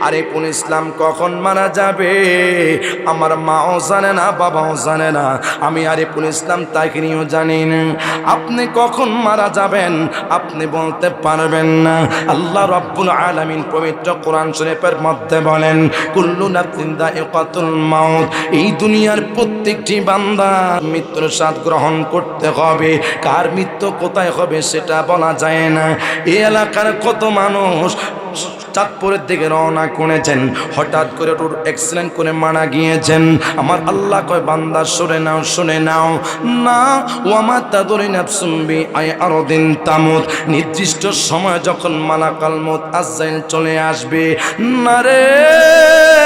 আরে কোন ইসলাম কখন মারা যাবে? আমার মাও জানে না, বাবাও জানে না। আমি আরে কোন ইসলাম তাকে নিয়েও জানি না। আপনি কখন মারা যাবেন? আপনি বলতে পারবেন না। আল্লাহ রব্বুল আলামিন পবিত্র কোরআন শরীফের মধ্যে বলেন, কুল্লু নাফসিন দাইকাতুল মাউত। এই দুনিয়ার প্রত্যেকটি বান্দা মৃত্যুর স্বাদ গ্রহণ করতে হবে। কার মৃত্যু কোথায় হবে সেটা বলা যায় না। এই এলাকার কত মানুষ চাঁদপুরের দিকে রওনা করেছেন। হঠাৎ করে রোড অ্যাক্সিডেন্ট করে মারা গিয়েছেন। আমার আল্লাহ কয়, বান্দা শুনে নাও শুনে নাও। না ও আমার তাদরি নাফসুম্বি আই আরও দিন তামুত। নির্দিষ্ট সময় যখন মালাকাল মত আজাইল চলে আসবে। না রে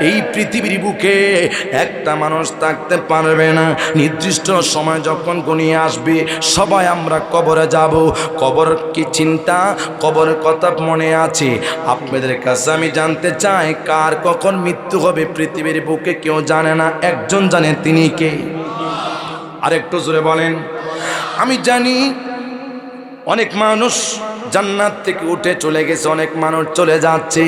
এই পৃথিবীর বুকে একটা মানুষ থাকতে পারবে না। নির্দিষ্ট সময় যখন গনিয়ে আসবে, সবাই আমরা কবরে যাব। কবর কি চিন্তা? কবরের কথা মনে আছে। আপনাদের কাছে আমি জানতে চাই, কার কখন মৃত্যু হবে পৃথিবীর বুকে কেউ জানে না। একজন জানে, তিনি কে? আরেকটু জোরে বলেন। আমি জানি অনেক মানুষ জান্নাত থেকে উঠে চলে গেছে, অনেক মানুষ চলে যাচ্ছে।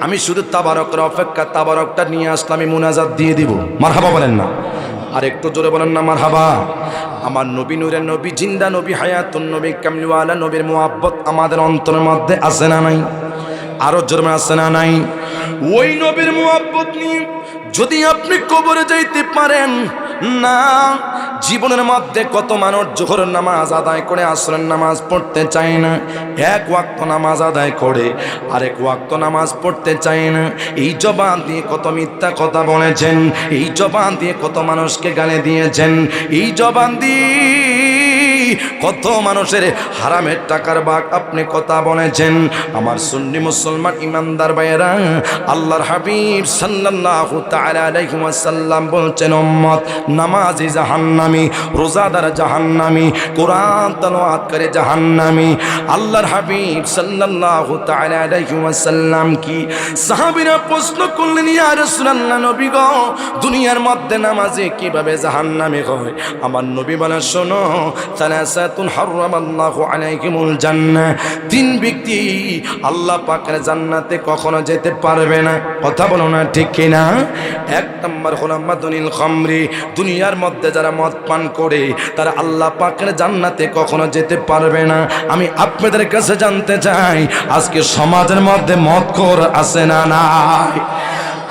আমি শুধু তাবারকের অপেক্ষা, তাবারকটা নিয়ে আসলাম আমি মুনাজাত দিয়ে দিব। মারহাবা বলেন না। আর একটু জোরে বলেন না মার হাবা আমার নবী নূরের নবী, জিন্দা নবী, হায়াতুন নবী, কামলিওয়ালা নবীর মোহাব্বত আমাদের অন্তরের মধ্যে আসে না নাই? আরও জোরে আসে না নাই? ওই নবীর মোহাব্বত নিয়ে যদি আপনি কবরে যাইতে পারেন, না জীবনের মধ্যে কত মানুষ জোহর নামাজ আদায় করে, আসরের নামাজ পড়তে চায় না। এক ওয়াক্ত নামাজ আদায় করে, আরেক ওয়াক্ত নামাজ পড়তে চায় না। এই জবান দিয়ে কত মিথ্যা কথা বলেছেন, এই জবান দিয়ে কত মানুষকে গালে দিয়েছেন, এই জবান দিয়ে কত মানুষের হারামের টাকার বাঘ আপনি কথা বলেছেন? আমার সুন্নি মুসলমান ইমানদার ভাইয়েরা, আল্লাহর হাবিব আলাইহি ওয়াসাল্লাম বলছেন, উম্মত নামাজি জাহান্নামী, রোজাদার জাহান্নামী, কোরআন তেলাওয়াত করে জাহান্নামী। আল্লাহর হাবিব তাআলা আলাইহি কি সাহাবিরা প্রশ্ন করলেন, ইয়া রাসূলুল্লাহ নবী গো, দুনিয়ার মধ্যে নামাজে কীভাবে জাহান্নামী হয়? আমার নবী বলে শোনো সালাসাতুন হারামাল্লাহু আলাইহিমুল জান্নাহ। তিন ব্যক্তি আল্লাহ পাকের জান্নাতে কখনো যেতে পারবে না। কথা বলো না ঠিক কিনা? এক নম্বর হলো মাদুনিল খামরি। দুনিয়ার মধ্যে যারা মদ পান করে, তারা আল্লাহ পাকের জান্নাতে কখনো যেতে পারবে না। আমি আপনাদের কাছে জানতে চাই, আজকে সমাজের মধ্যে মদ খোর আছে না নাই?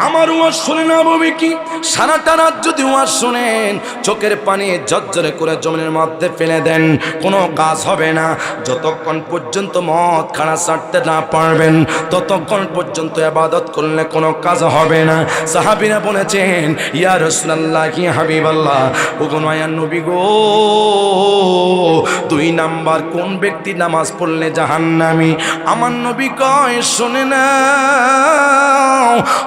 আমার ওয়াজ শুনে না, বলবে কি? সারাটা রাত যদি ওয়াজ শুনেন, চোখের পানি জর্জরে করে জমিনের মধ্যে ফেলে দেন, কোনো কাজ হবে না। যতক্ষণ পর্যন্ত মদ খানা ছাড়তে না পারবেন, ততক্ষণ পর্যন্ত আবাদত করলে কোনো কাজ হবে না। সাহাবিরা বলেছেন, ইয়া রসুল্লাহ কি হাবিবাল্লাহ ওগুনয়া নবী গো, দুই নাম্বার কোন ব্যক্তি নামাজ পড়লে জাহান্নামি? আমার নবী কয়, শোনে না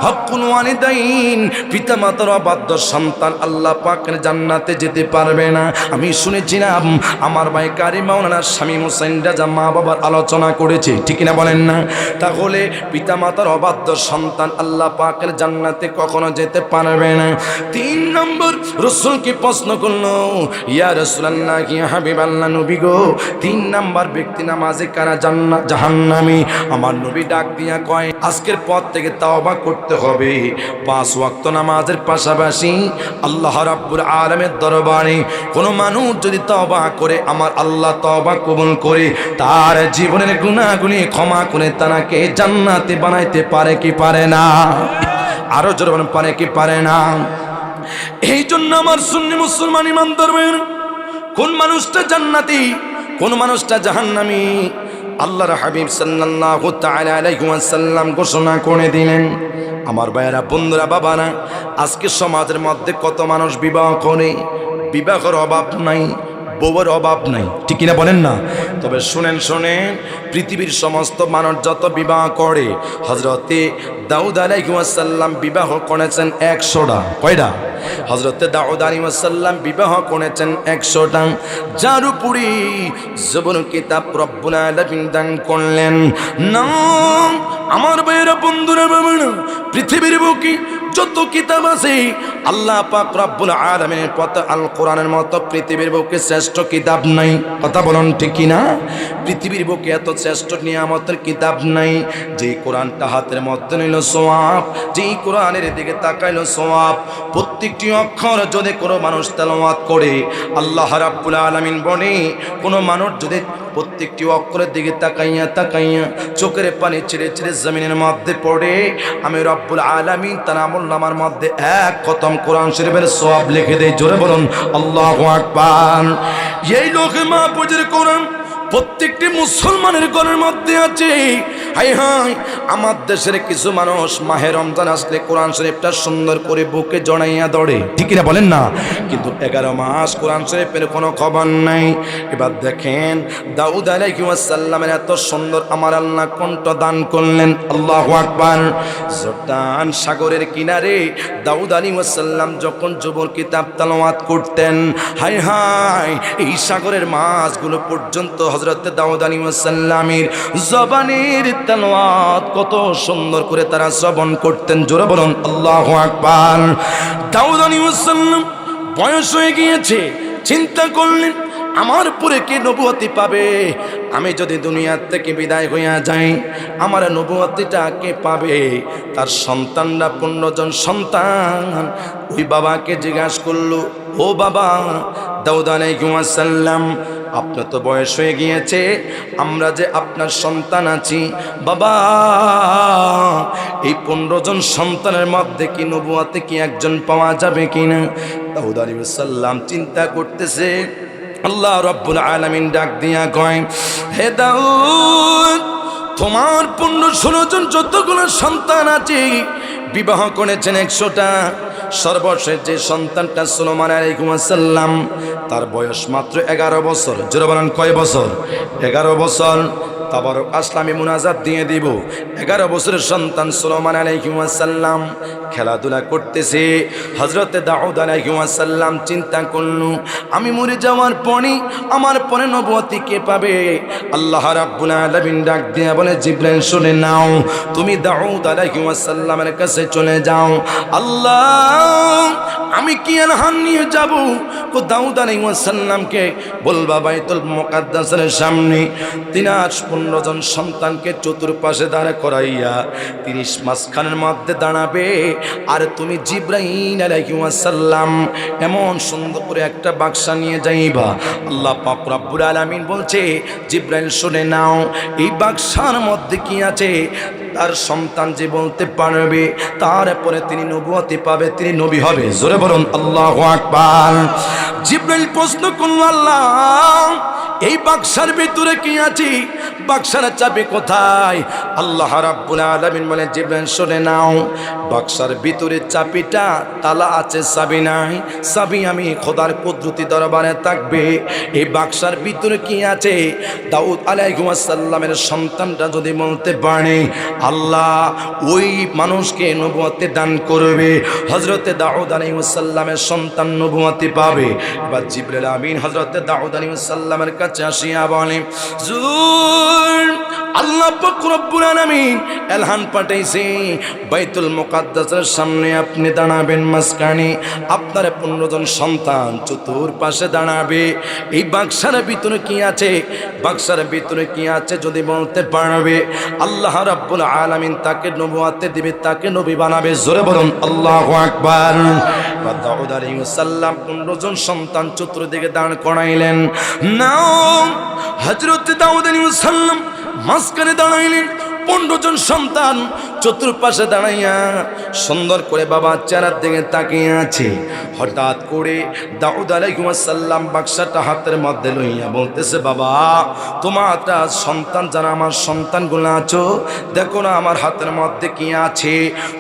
হকুন ওয়ালিদাইন। পিতা মাতার অবাধ্য সন্তান আল্লাহ পাকের জান্নাতে যেতে পারবে না। আমি শুনেছিলাম, আমার ভাই কারি মাওলানা স্বামী হোসেন রাজা মা বাবার আলোচনা করেছে। ঠিক না বলেন না? তাহলে পিতা মাতার অবাধ্য সন্তান আল্লাহ পাকের জান্নাতে কখনো যেতে পারবে না। তিন নম্বর রসুলকে প্রশ্ন করল, ইয়া রসুলাল্লাহ কি হাবিব আল্লাহ নবী গো, তিন নাম্বার ব্যক্তি নামাজে কারা জান্নাত জাহান্নামী? আমার নবী ডাক দিয়া কয়, আজকের পর থেকে তাওবা করতে হবে। পাঁচ ওয়াক্ত নামাজের পাশাপাশি আল্লাহ রাব্বুল আলামের দরবারে কোনো মানুষ যদি তওবা করে, আমার আল্লাহ তওবা কবুল করে, তার জীবনের গুনাহগুলি ক্ষমা করে তাকে জান্নাতে বানাইতে পারে কি পারে না? আরও জোর পারে কি পারে না? এই জন্য আমার সুন্নি মুসলমান ইমান ধরবেন কোন মানুষটা জান্নাতি, কোন মানুষটা জাহান্নামী আল্লাহর হাবিব সাল্লাহ ওয়াসাল্লাম ঘোষণা করে দিলেন, আমার ভাইয়েরা, বন্ধুরা, বাবারা, আজকে সমাজের মধ্যে কত মানুষ বিবাহ করে? বিবাহর অভাব নাই। বউয়ের অভাব নাই। ঠিক কিনা বলেন না? তবে শুনেন শুনেন, পৃথিবীর সমস্ত মানুষ যত বিবাহ করে হজরতে দাউদ আলাইসাল্লাম বিবাহ করেছেন একশোটা। কয়টা? হজরতে দাউদ আলাইসাল্লাম বিবাহ করেছেন একশোটা। যার উপরি জবন কিতাব রব্বুল আলামিন দান করলেন। না আমার বাইরা বন্ধুরা পৃথিবীর বুকি যত কিতাব আছে। আল্লাহ পাক রব্বুল আলামিনের পথ আল কোরআনের মতো পৃথিবীর বুকে শ্রেষ্ঠ কিতাব নাই। কথা বলুন ঠিক না পৃথিবীর বুকে এত শ্রেষ্ঠ নিয়ামতের কিতাব নাই, যে কোরআনটা হাতের মধ্যে নিল সোয়াব যেই কোরআনের দিকে তাকাইল সোয়াব। প্রত্যেকটি অক্ষর যদি কোনো মানুষ তেলাওয়াত করে, আল্লাহ রাব্বুল আলামিন বনে কোনো মানুষ যদি প্রত্যেকটি অক্ষরের দিকে তাকাইয়া তাকাইয়া চোখের পানি ছেড়ে ছেড়ে জমিনের মধ্যে পড়ে, আমি রব্বুল আলামিন তার আমল নামার মধ্যে এক খতম কোরআন শরীফের সব লিখে দেয় জোরে বলুন, আল্লাহ আকবার। এই লোকে মা পুজোর কোরআন প্রত্যেকটি মুসলমানের ঘরের মধ্যে আছে। হাই হাই, আমার দেশের কিছু মানুষ মাহে রমজান আসলে কোরআন শরীফটা সুন্দর করে বুকে জড়াইয়া দড়ে ঠিক না বলেন না? কিন্তু এগারো মাস কোরআন শরীফের কোনো খবর নাই। এবার দেখেন, দাউদ আলাইসাল্লামের এত সুন্দর আমার আল্লাহ কণ্ঠ দান করলেন। আল্লাহ আকবার। জর্দান সাগরের কিনারে দাউদ আলী ওয়াসাল্লাম যখন যুবর কিতাব তালাওয়াত করতেন, হাই হাই, এই সাগরের মাছগুলো পর্যন্ত হজরত দাউদ আলী ওয়াসাল্লামের জবানের তালাওয়াত কত সুন্দর করে তারা শ্রবণ করতেন। জোরে বলুন, আল্লাহ আকবার। দাউদ আলী ওয়াসাল্লাম বয়স হয়ে গিয়েছে, চিন্তা করলেন, আমার পরে কে নবুয়তি পাবে? আমি যদি দুনিয়ার থেকে বিদায় হইয়া যাই, আমার নবুয়তিটা কে পাবে? তার সন্তানরা পনেরো জন সন্তান, ওই বাবাকে জিজ্ঞাসা করল ও বাবা দাউদানাইকুমাসাল্লাম আপনার তো বয়স হয়ে গিয়েছে, আমরা যে আপনার সন্তান আছি, বাবা, এই পনেরো জন সন্তানের মধ্যে কি নবুয়াতে কি একজন পাওয়া যাবে কিনা? দাউদ সাল্লাম চিন্তা করতেছে। আল্লাহ রব্বুল আলমিন ডাক দিয়া কয়, হে দাউদ, তোমার পনেরো ষোলো জন যতগুলো সন্তান আছে, বিবাহ করেছেন একশোটা। সর্বশেষ যে সন্তানটা সুলমান আলাইকুমাসাল্লাম তার বয়স মাত্র এগারো বছর। জোরে বলেন কয় বছর? এগারো বছর। তাবারক আসলামী মুনাজাত দিয়ে দিব। এগারো বছরের সন্তান সুলমান আলাইকুমাসাল্লাম খেলাধুলা করতেছে। হজরতে দাউদ আলাইকুমাসাল্লাম চিন্তা করলু, আমি মরে যাওয়ার পরে আমার পরে নবতী কে পাবে? আল্লাহ রাব্বুল ডাক দিয়ে বলে, জিব্রাইল, শুনে নাও, তুমি দাউদ আলাইকুমাসাল্লামের কাছে চলে যাও। আল্লাহ, আমি কি হান নিয়ে যাব? ও দাউদ আলাইসাল্লামকে বলবা বাইতুল মোকাদ্দাসের সামনে তিনাশ জন সন্তানকে চতুর্পাশে দাঁড়া করাইয়া তিরিশ মাসখানের মধ্যে দাঁড়াবে। আর তুমি জিব্রাহিম আলাইসাল্লাম এমন সুন্দর করে একটা বাক্সা নিয়ে যাইবা। আল্লাহ পাক রব্বুল আলামিন বলছে, জিব্রাইল শুনে নাও, এই বাক্সার মধ্যে কি আছে? তার সন্তান যে বলতে পারবে তারপরে তিনি নবুয়তি পাবে, তিনি নবী হবে। জোরে বলুন, আল্লাহ আকবার। জিব্রাইল প্রশ্ন করল, আল্লাহ, এই বাক্সার ভিতরে কি আছে? বাক্সার চাবি কোথায়? আল্লাহ রাব্বুল আলামিন বলে জিব্রাইল শুনে নাও। বাক্সার ভিতরে চাবিটা, তালা আছে, চাবি নাই। চাবি আমি খোদার কুদরতি দরবারে থাকবে। এই বাক্সার ভিতরে কি আছে? দাউদ আলাইহিসসালামের সন্তানটা যদি বলতে পারে আল্লাহ ওই মানুষকে নবুয়াতে দান করবে। হজরতে দাউদ সাল্লামের সন্তান নবুয়াতে পাবে। এবার জিবরাইল আমিন হজরতে দাউদ সাল্লামের কাছে আসিয়া বলে জুর আল্লাহ পাক রব্বুল আলামিন এলহান পাঠাইছে, বাইতুল মুকাদ্দাসের সামনে আপনি দাঁড়াবেন মাঝখানে। আপনার পনেরো জন সন্তান চতুর পাশে দাঁড়াবে। এই বাক্সার ভিতরে কি আছে? বাক্সার ভিতরে কি আছে যদি বলতে পারবে? আল্লাহ রাব্বুল আলামিন তাকে নবুয়াতে দিবে, তাকে নবী বানাবে। জোরে বলুন, আল্লাহু আকবার। সালাম পনেরো জন সন্তান চতুর্দিকে দাঁড় করাইলেন। নাও, হযরত দাউদ আলাইহিস সালাম মাঝখানে দাঁড়াইলেন পনেরো জন সন্তান চতুর্পাশে দাঁড়াইয়া সুন্দর করে বাবা চেহারার দিকে তাকিয়ে আছে। হঠাৎ করে দাউদ আলাইকুমাসাল্লাম বাক্সাটা হাতের মধ্যে লইয়া বলতেছে, বাবা তোমার সন্তান, যারা আমার সন্তানগুলো আছো, দেখো না আমার হাতের মধ্যে কি আছে।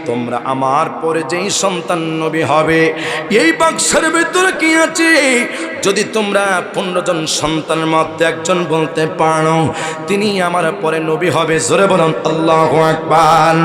তোমরা আমার পরে যেই সন্তান নবী হবে, এই বাক্সের ভিতরে কি আছে? যদি তোমরা পনেরো জন সন্তানের মধ্যে একজন বলতে পারো, তিনি আমার পরে নবী হবে। জোরে বলুন, আল্লাহ আকবার।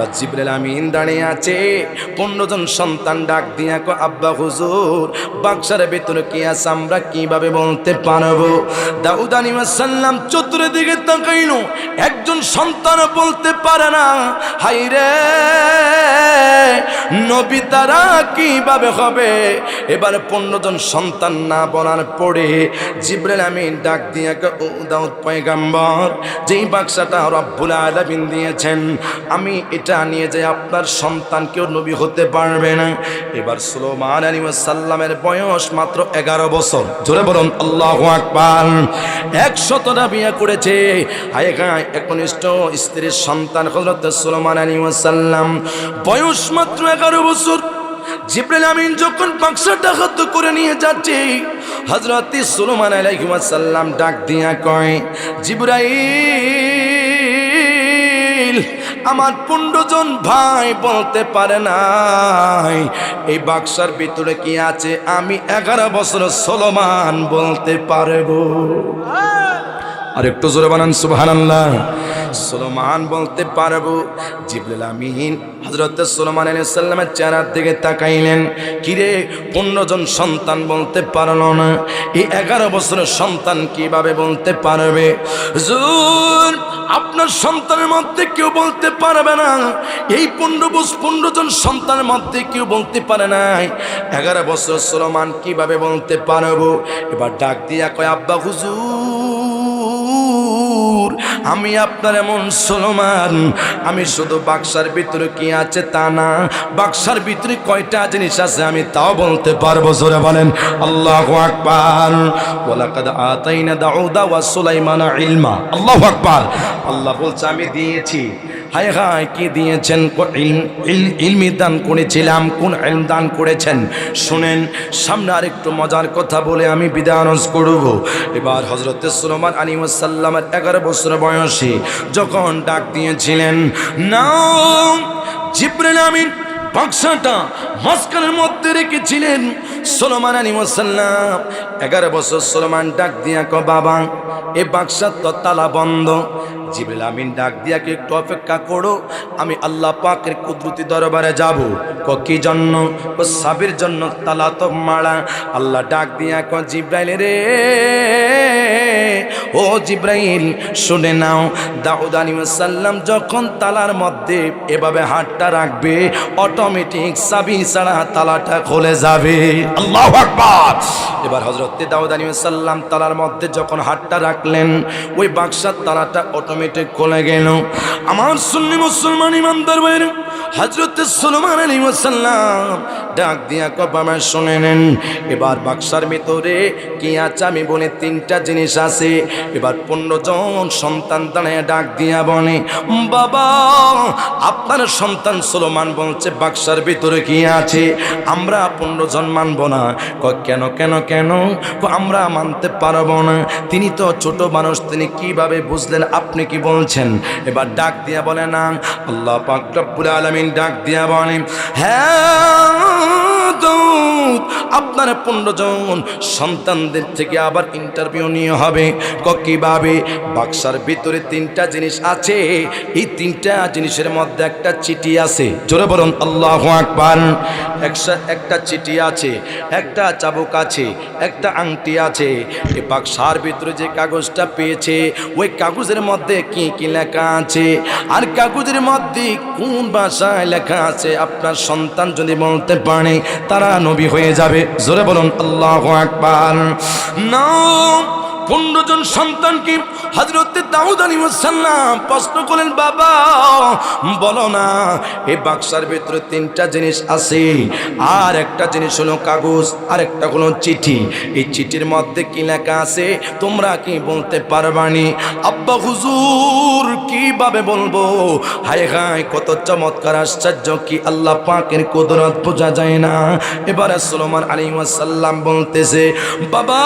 এবার জিব্রাইল আমিন দাঁড়িয়ে আছে। পনেরো জন সন্তান ডাক দিয়া কো আব্বা হুজুর, বাক্সার ভেতরে কি আছে? আমরা কীভাবে বলতে পারব? দাউদ আলিমাসাল্লাম চতুর্দিকে তাকাইল। একজন সন্তান বলতে পারে না। হাই রে, নবী তারা কীভাবে হবে? এবার পনেরো জন সন্তান না বলার পরে জিব্রাইল আমিন ডাক দিয়া ও দাউদ পয়গাম্বর, যেই বাক্সাটা রব্বুল আলামিন দিয়েছেন, আমি এটা নিয়ে যে আপনার সন্তান কেউ নবী হতে পারবে না। এবার সুলোমান আলী সাল্লামের বয়স মাত্র এগারো বছর। ধরে বলুন, আল্লাহ আকবার। একশতটা বিয়ে করেছে। হায় গায় একনিষ্ঠ স্ত্রীর সন্তান হজরত সুলোমান আলী সাল্লাম বয়স মাত্র এগারো বছর। জিব্রাইল আমিন যখন বাক্সাটা হাত করে নিয়ে যাচ্ছে হজরত সুলমান আলাইহিসাল্লাম ডাক দিয়া কয়, জিব্রাইল আমার পুণ্ডজন জন ভাই বলতে পারে নাই। এই বাক্সার ভিতরে কি আছে? আমি এগারো বছর সলমান বলতে পারব। আর একটু জোরে বানান, সুবহানাল্লাহ। সুলমান বলতে পারব। জিবলিল আমিন হজরত সুলমান সালামের চেহারার দিকে তাকাইলেন। কিরে পনেরো জন সন্তান বলতে পারল না। এই এগারো বছরের সন্তান কীভাবে বলতে পারবে? হুজুর, আপনার সন্তানের মধ্যে কেউ বলতে পারবে না। এই পনেরো বছর পনেরো জন সন্তানের মধ্যে কেউ বলতে পারে নাই। এগারো বছর সুলমান কীভাবে বলতে পারব? এবার ডাক দিয়া কয়, আব্বা হুজুর আমি আপনার এমন সলমান। আমি শুধু বাক্সার ভিতরে কি আছে তা না, বাক্সার ভিতরে কয়টা জিনিস আছে আমি তাও বলতে পারব, জোরে বলেন। আল্লাহ আকবার। ওলাকাদ আতাইনা দাউদা ওয়া সুলাইমানা ইলমা। আল্লাহু আকবার। আল্লাহ বলছে, আমি দিয়েছি। হায় হায়, কে দিয়েছেন? ইলমি দান করেছিলাম, কোন ইলম দান করেছেন? শুনেন, সামনে আরেকটু মজার কথা বলে আমি বিদায়নজ করব। এবার হজরত সুলমান আলী সাল্লামের এগারো বছর বয়সে যখন ডাক দিয়েছিলেন না জিব্রাইল বাক্সাটা মাঝখানের মধ্যে রেখেছিলেন সোলমান আলী সাল্লাম এগারো বছর সোলমান ডাক দিয়া ক বাবা, এ বাক্সার তো তালা বন্ধ। জিবরিল আমিন ডাক দিয়াকে একটু অপেক্ষা করো, আমি আল্লাহ পাকের কুদরতি দরবারে যাব। ক জন্য? ও সাবির জন্য তালা তো মারা আল্লাহ ডাক দিয়া ক জিব্রাইল রে, ও জিব্রাইল, শুনে নাও। দাউদ আলী সাল্লাম যখন তালার মধ্যে এভাবে হাতটা রাখবে অটোমেটিক সাবি ছাড়া তালাটা খুলে যাবে। আল্লাহ আকবার। এবার হযরত দাউদ আলী সাল্লাম তালার মধ্যে যখন হাতটা রাখলেন ওই বাক্সার তালাটা অটোমেটিক খুলে গেল। আমার সুন্নি মুসলমান ইমানদার বাইরে হযরত সুলমান আলী সাল্লাম ডাক দিয়া কবামা শুনে নেন। এবার বাক্সার ভিতরে কি আছে আমি বলে, তিনটা জিনিস আছে। এবার পনেরো জন সন্তান দাঁড়িয়ে ডাক দিয়া বলে, বাবা, আপনার সন্তান সুলমান বলছে, বাক্সার ভিতরে কি আছে? আমরা পনেরো জন মানব না। ক কেন কেন কেন? আমরা মানতে পারব না। তিনি তো ছোট মানুষ, তিনি কীভাবে বুঝলেন, আপনি কি বলছেন? এবার ডাক দিয়া বলে, না, আল্লাহ পাক রব্বুল আলামিন ডাক দিয়া বলে হ্যাঁ دوں আপনার পনেরো জন সন্তানদের থেকে আবার ইন্টারভিউ নিয়ে হবে। কীভাবে বাক্সার ভিতরে তিনটা জিনিস আছে। এই তিনটা জিনিসের মধ্যে একটা চিঠি আছে। জোরে বলুন, আল্লাহ আকবার। একশো একটা চিঠি আছে, একটা চাবুক আছে, একটা আংটি আছে। এই বাক্সার ভিতরে যে কাগজটা পেয়েছে, ওই কাগজের মধ্যে কি কি লেখা আছে? আর কাগজের মধ্যে কোন ভাষায় লেখা আছে? আপনার সন্তান যদি বলতে পারে, তারা নবী হয়ে যাবে। জোরে বলুন আল্লাহ আকবার। না পনেরো জন সন্তানকে হজরত দাউদ আলী সাল্লাম প্রশ্ন করলেন, বাবা, বলো না, এই বাক্সার ভিতরে তিনটা জিনিস আছে। আর একটা জিনিস হলো কাগজ, আর একটা হলো চিঠি। এই চিঠির মধ্যে কি লেখা আছে? তোমরা কি বলতে পারবানি আব্বা হুজুর, কীভাবে বলব? হায় হায়, কত চমৎকার, আশ্চর্য কি আল্লাহ পাকের কুদরত বোঝা যায় না। এবারে সুলমান আলী সাল্লাম বলতেছে, বাবা,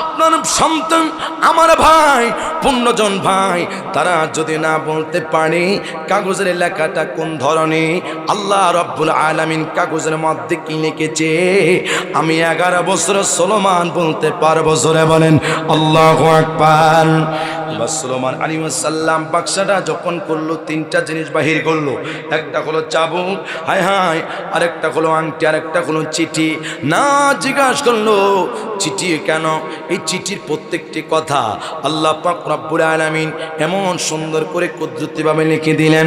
আপনার সন্তান আমার ভাই, পূর্ণজন ভাই, তারা যদি না বলতে পারে, কাগজের লেখাটা কোন ধরনের আল্লাহ রব্বুল আলামিন কাগজের মধ্যে কি লিখেছে? আমি এগারো বছর সলমান বলতে পারব, জোরে বলেন, আল্লাহ আকবার। সুলেমান আলী সাল্লাম বাক্সাটা যখন করল, তিনটা জিনিস বাহির করল। একটা হলো চাবুক, হায় হায়, আরেকটা হলো আংটি, আরেকটা হলো চিঠি। না জিজ্ঞাসা করল, চিঠি কেন? এই চিঠির প্রত্যেকটি কথা আল্লাহ পাক রব্বুল আলামিন এমন সুন্দর করে কুদরতিভাবে লিখে দিলেন,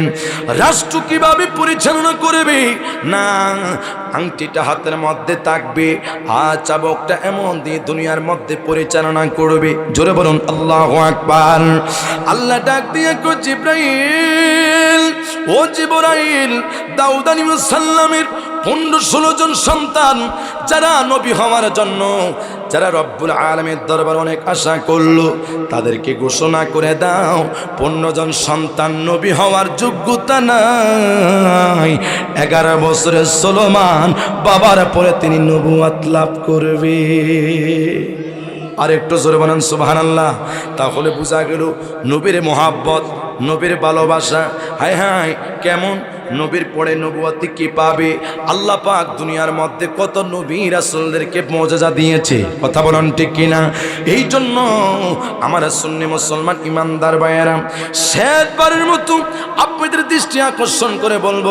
রাষ্ট্র কীভাবে পরিচালনা করবে? না আংটিটা হাতের মধ্যে থাকবে। আর চাবকটা এমন দিয়ে দুনিয়ার মধ্যে পরিচালনা করবে। জোরে বলুন, আল্লাহ আকবার। আল্লাহ ডাক দিয়ে জিব্রাইল। ও জিব্রাইল, দাউদ আলাইহিস সালামের পনেরো ষোলো জন সন্তান যারা নবী হওয়ার জন্য, যারা রব্বুল আলমের দরবার অনেক আশা করল, তাদেরকে ঘোষণা করে দাও জন সন্তান নবী হওয়ার যোগ্যতা নাই। এগারো বছরের সোলমান বাবার পরে তিনি নবুয়াত লাভ করবে। আর একটু জোরে বানান সুবাহান আল্লাহ তাহলে বোঝা গেল নবীর মোহাব্বত, নবীর ভালোবাসা। হায় হায়, কেমন? নবীর পরে নবুয়াতি কি পাবে? আল্লাহ পাক দুনিয়ার মধ্যে কত নবী রাসূলদেরকে মর্যাদা দিয়েছে। কথা বলেন ঠিক কিনা? এই জন্য আমার সুন্নি মুসলমান ইমানদার ভাইয়েরা, শেষবারের মতো আপনাদের দৃষ্টি আকর্ষণ করে বলব,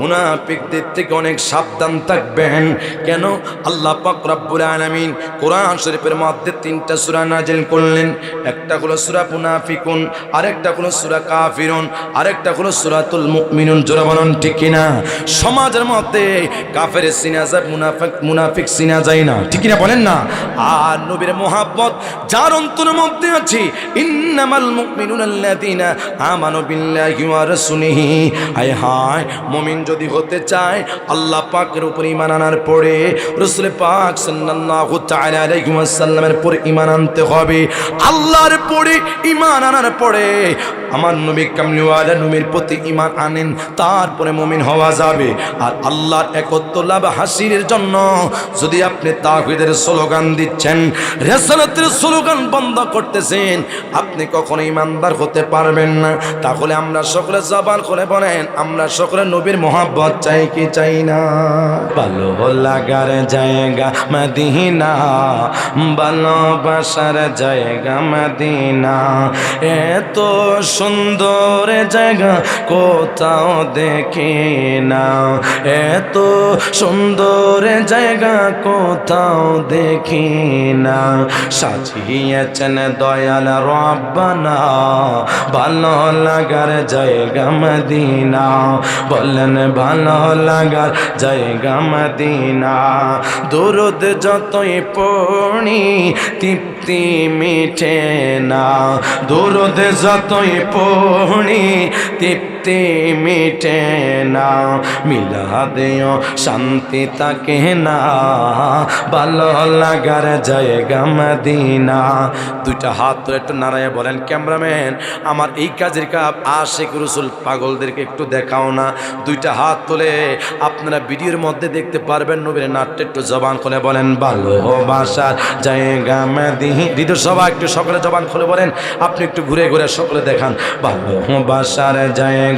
মুনাফিকদের থেকে অনেক সাবধান থাকবেন। কেন? আল্লাহ পাক রব্বুল আলামিন কোরআন শরীফের মধ্যে তিনটা সূরা নাজিল করলেন। একটা হলো সূরা মুনাফিকুন, আরেকটা হলো সূরা কাফিরুন, আরেকটা হলো সূরাতুল মুমিনুন। জোরে বলুন, ঠিক কিনা? সমাজের মধ্যে কাফের সিনা যায়, মুনাফিক মুনাফিক সিনা যায় না, ঠিক কিনা বলেন না? আর নবীর মোহাব্বত, যার অন্তরের মধ্যে আছে, ইন্নামাল মুমিনুন আল্লাযীনা আমানু বিল্লাহি ওয়া রাসূলিহি। হায় হায়, মুমিন যদি হতে চায়, আল্লাহ পাকের উপর ঈমান আনার পরে রাসূল পাক সাল্লাল্লাহু তাআলা আলাইহি ওয়াসাল্লামের পর ঈমান আনতে হবে। আল্লাহর পরে ঈমান আনার পরে আমার নবী কামলিওয়ালা নবীর প্রতি ঈমান আনেন তারপরে মুমিন হওয়া যাবে। আর আল্লাহর একত্ব লাভ হাসিলের জন্য। যদি আপনি তাহিদের স্লোগান দিচ্ছেন, রেসালতের স্লোগান বন্ধ করতেছেন, আপনি কখনো ইমানদার হতে পারবেন না। তাহলে আমরা সকলে জবান করে বলেন, আমরা সকলে নবীর মোহাব্বত চাই কি চাই না? ভালো লাগার জায়গা মদিনা ভালোবাসার জায়গা মদিনা। এত সুন্দর জায়গা কোথাও দেখি না এত সুন্দর জায়গা কোথাও দেখি না সাজিয়েছেন দয়াল রব্বানা। ভালো লাগার জায়গা মদিনা। বললেন, ভালো লাগার জায়গা মদিনা। দূরদ যতই পড়ি, তৃপ্তি মিঠে না। দূরদ যতই পড়ি, তৃপ্তি মিটে না, মিলা দেও শান্তি তাকে না। ভালো লাগার জায়গা মদিনা। দুইটা হাত ধরে একটু নাড়াইয়া বলেন, ক্যামেরাম্যান, আমার এই কাজের কাপ আশেক রসুল পাগলদেরকে একটু দেখাও না। দুইটা হাত তুলে আপনারা ভিডিওর মধ্যে দেখতে পারবেন, নবীর নাট্য একটু জবান খুলে বলেন ভালোবাসার জায়গা মদিনা। দিদি সবাই একটু সকলে জবান খুলে বলেন, আপনি একটু ঘুরে ঘুরে সকলে দেখান। ভালোবাসার জায়গা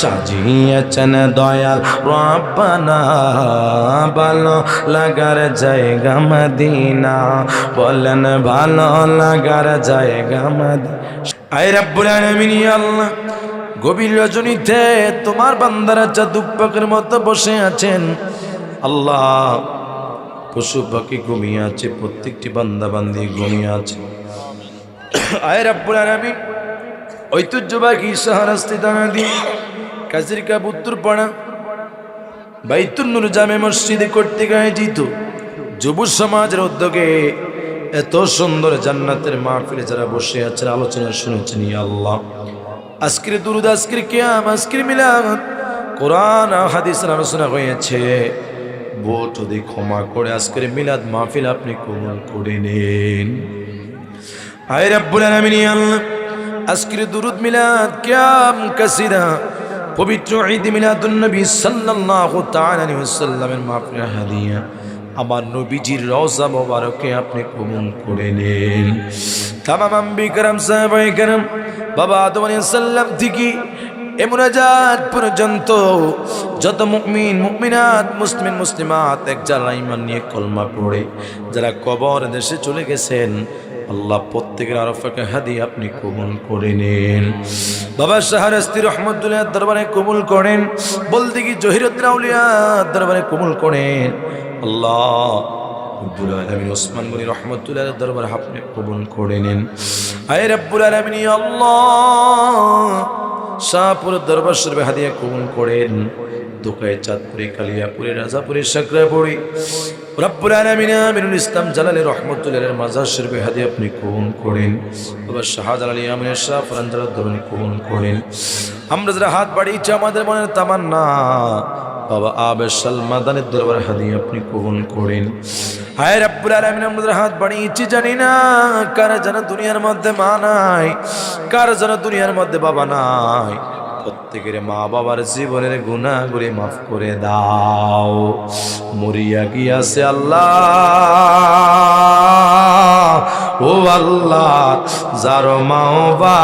সাজিয়েছেন দয়াল, রব্বানা ভালো লাগার জায়গা মদিনা। বলেন, ভালো লাগার জায়গা মদিনা। আই রাব্বুল আলামিন আল্লাহ, গভীর রজনীতে তোমার বান্দারা চাদুক পাকের মতো বসে আছেন। আল্লাহ, পশু পাখি ঘুমিয়ে আছে, প্রত্যেকটি বান্দা বান্দি ঘুমিয়ে আছে। আয় রাব্বুল আলামিন ঐতিহ্যবাহী শাহরাস্তি দানাদি কাজির কাপ উত্তরপাড়া বাইতুল নুর জামে মসজিদে করতে গায়ে যুব সমাজের উদ্যোগে এত সুন্দর জান্নাতের মাহফিলে যারা বসে আছেন, আলোচনা শুনেছেন আল্লাহ। আজকের দুরুদ, আজকের কিয়াম, আজকের মিলাদ, কোরআন হাদিসের আলোচনা হয়েছে। ভোট যদি ক্ষমা করে আজকের মিলাদ মাহফিল আপনি কবুল করে নিন। আয় রাব্বুল আলামিন আল্লাহ। আজকের দুরুদ মিলাদ কিয়াম কাসিরা পবিত্র ঈদ মিলাদুন নবী সাল্লাল্লাহু তাআলা আলাইহি ওয়াসাল্লামের মাহফিল হাদিয়া আমার নবীজির রওজা মোবারকে আপনি কবুল করে নিন তামাম আম্বি کرام সাহাবায়ে کرام বাবা আদম আলাইহিস সালাম থেকে এ মুনাজাত পর্যন্ত যত মুমিন মুমিনাত মুসলিম মুসলিমাত এক যারা ইমান নিয়ে কলমা পড়ে যারা কবর দেশে চলে গেছেন আল্লাহ প্রত্যেকের আরফাকে হাদি আপনি কবুল করে নেন। বাবা শাহরাস্তি রহমতুল্লাহ দরবারে কবুল করেন। বলতে কি জহিরুদ্দিন আউলিয়া দরবারে কবুল করেন। আল্লাহ দরবারে আপনি কবুল করে নিন। আল্লাহ দরবার হাদিয়া কবুল করেন। দোকায় চাঁদপুরে, কালিয়াপুরে, রাজাপুরে সাকরাপুরি ইসলাম হাদিয়া আপনি কবুল করেন। বাবা শাহ করেন। আমরা হাত আমাদের তামান্না। বাবা আবে সালমাদানের দরবার হাদিয়া আপনি করেন। হায় রব্বুল আলামিন আমাদের হাত বাড়িয়েছি, জানি না কারা যেন দুনিয়ার মধ্যে মা নাই, কার যেন দুনিয়ার মধ্যে বাবা নাই। প্রত্যেকের মা বাবার জীবনের গুণাগুলি মাফ করে দাও। মরিয়া গিয়াছে আল্লাহ। ও আল্লাহ, যার মাও বাপ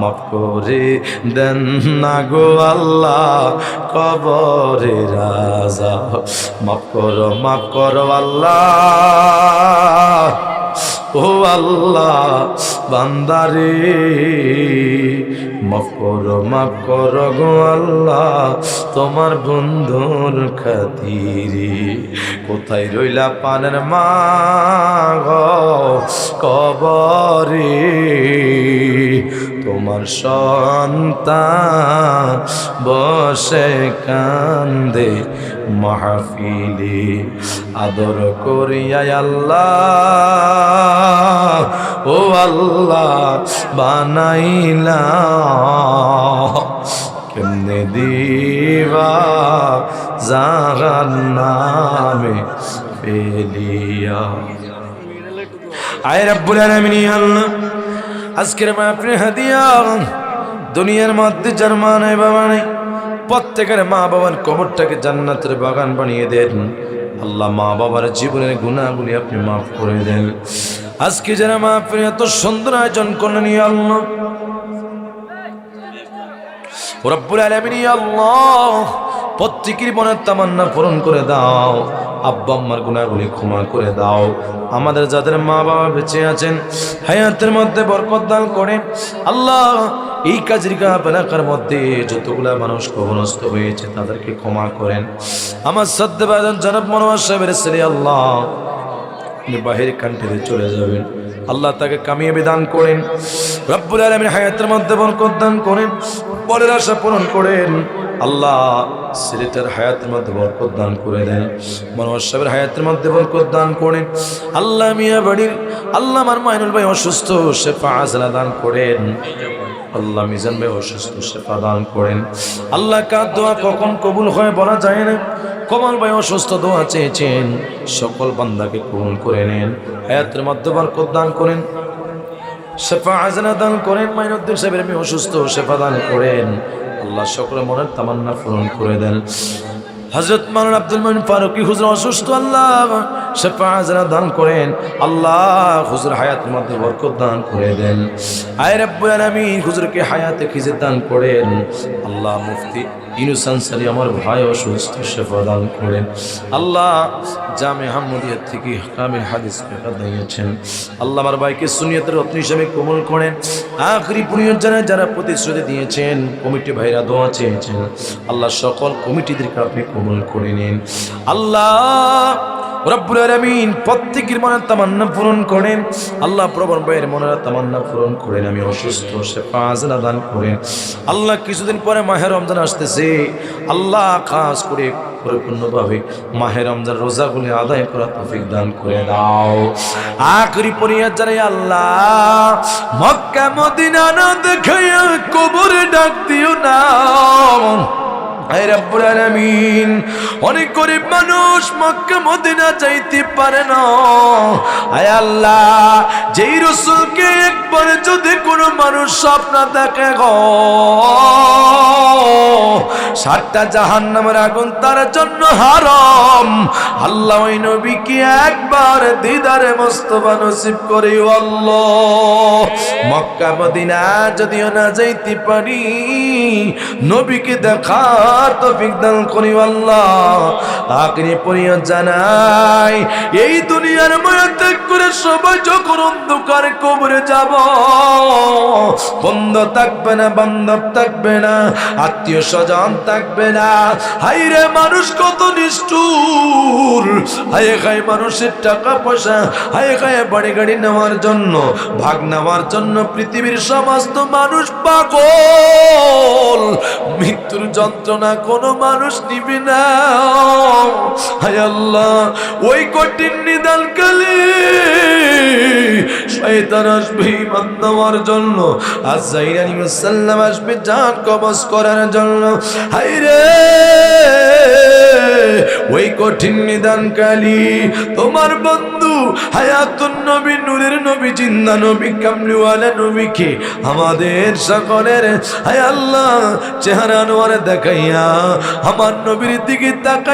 মাফ করে দেন না গো আল্লাহ। কবরে রাজা, মাফ করো মাফ করো আল্লাহ। ও আল্লাহ বান্দারে মাফ করো মাফ করো গো আল্লাহ, তোমার বন্ধুর খাতিরে। কোথায় রইলা পানের মা কবরে? তোমার সন্তান বসে কান্দে। মাহফিলে আদর করিয়া আল্লাহ, ও আল্লাহ বানাইলা কেমনে দিবা জাগার নামে ফেলিয়া। আয় রব্বুল আলামিন আল্লাহ, আজকের মাহফিল হাদিয়া, দুনিয়ার মধ্যে যার মা নেই প্রত্যেকের মা বাবার কবরটাকে জান্নাতের বাগান বানিয়ে দেন। আল্লাহ মা বাবার জীবনের গুণাগুলি আপনি মাফ করে দেন। আজকে যারা মাহফিল এত সুন্দর আয়োজন করলেন আল্লাহ। রব্বুল আলামিন আল্লাহ, প্রত্যেকের মনের তামান্না পূরণ করে দাও। আব্বা আম্মার গুণাগুলি ক্ষমা করে দাও। আমাদের যাদের মা বাবা বেঁচে আছেন, হায়াতের মধ্যে বরকত দান করে, আল্লাহ এই কাজের কাপ এলাকার মধ্যে যতগুলা মানুষ কবনস্ত হয়েছে, তাদেরকে ক্ষমা করেন। আমার সদ্যবাদন জনাব মনোয়ার ছেলে আল্লাহ বাহির কান্ট্রিতে চলে যাবেন। আল্লাহ তাকে কামিয়ে দান করেন। রব্বুল আলমীর হায়াতের মধ্যে দান করেন। পরের আশা পূরণ করেন। আল্লাহ সিলেটের হায়াতের মধ্যে বরকত দান করে দেন মনোহর সাহেবের হায়াতের মধ্যে বরকত দান করেন আল্লাহ মিয়া বাড়ির, আল্লাহ আমার মাইনুল ভাই অসুস্থ, শেফা আজলা দান করেন, আল্লাহ মিজান ভাই অসুস্থ, শেফা দান করেন। আল্লাহ কার দোয়া কখন কবুল হয় বলা যায় না। কমল ভাই অসুস্থ দোয়া চেয়েছেন, সকল বান্দাকে কবুল করে নেন, হায়াতের মধ্যে বরকত দান করেন। শেফা আজনা দান করেন, মাইনুদ্দিন সাহেবের আমি অসুস্থ, শেফা দান করেন। আল্লাহ সকলের মনের তামান্না পূরণ করে দেন। হজরত মালান আব্দুল মহিন ফারুকি, হুজুর অসুস্থ, আল্লাহ শেফা আজরা দান করেন, আল্লাহ হুজুর হায়াতের মধ্যে বরকত দান করে দেন। আয় রব্বুল হুজুরকে হায়াতে খিজে দান করেন। আল্লাহ মুফতি ইনুস আনসারি আমার ভাই অসুস্থ শেফা দান করেন। আল্লাহ জামে হামদিয়া থেকে কামিল হাদিস পেশা দিয়েছেন। আল্লাহ আমার ভাইকে সুনিয়তের রত্ন হিসেবে কোমল করেন। আখরি যারা যারা প্রতিশ্রুতি দিয়েছেন, কমিটি ভাইরা দোয়া চেয়েছেন। আল্লাহ সকল কমিটিদেরকে আপনি কোমল করে নিন। আল্লাহ রব্বুল আলামিন প্রত্যেকের মনের তামান্না পূরণ করেন। আল্লাহ প্রবণ ভাইয়ের মনের তামান্না পূরণ করেন। আমি অসুস্থ, সে পাঁচনা দান করেন। আল্লাহ কিছুদিন পরে মাহের রমজান আসতেছে। আল্লাহ খাস করে পরিপূর্ণভাবে মাহের রমজান রোজাগুলি আদায় করা তৌফিক দান করে দাও। আখরি পরিয়া জানাই আল্লাহ, মক্কা মদিনা না দেখাইয়া কবরে ডাক দিও না। অনেক গরিব মানুষ মক্কা, মদিনা যাইতে পারে না। আয় আল্লাহ, যেই রসুলকে একবার যদি কোনো মানুষ স্বপ্ন দেখে গো, সাতটা জাহান নামের আগুন তার জন্য হারাম। আল্লাহ ওই নবীকে একবার দিদারে মোস্তফা নসিব করে আল্লাহ। মক্কা, মদিনা যদিও না যাইতে পারি, নবীকে দেখার তৌফিক দান করি আল্লাহ। আগ্নি পরিয়া জানাই, এই দুনিয়ার মায়া ত্যাগ করে সবাই যখন অন্ধকার কবরে যাব, বন্ধ থাকবে না, বান্ধব থাকবে না, আত্মীয় স্বজন থাকবে না। হাইরে মানুষ, কত নিষ্ঠুর। হায় খায় মানুষের টাকা পয়সা, হায় খায় বাড়ি গাড়ি নেওয়ার জন্য, ভাগ নেওয়ার জন্য পৃথিবীর সমস্ত মানুষ পাগল। মৃত্যুর যন্ত্রণা কোনো মানুষ নিবি না। হায় আল্লাহ, ওই কঠিন নিদান কালে শয়তান আসবে ইমান দেওয়ার জন্য আজাইর সাল্লাম আসবে জান কবজ করার জন্য। হাইরে ওই কঠিন নিদান কালি তোমার বন্ধু হায়াতুন নবী, নূরের নবী, জিন্দা নবী, কামলিওয়ালা নবীকে আমাদের সকলের, হায় আল্লাহ, চেহারা নোয়ারে দেখাইয়া আমার নবীর দিকে তাকাই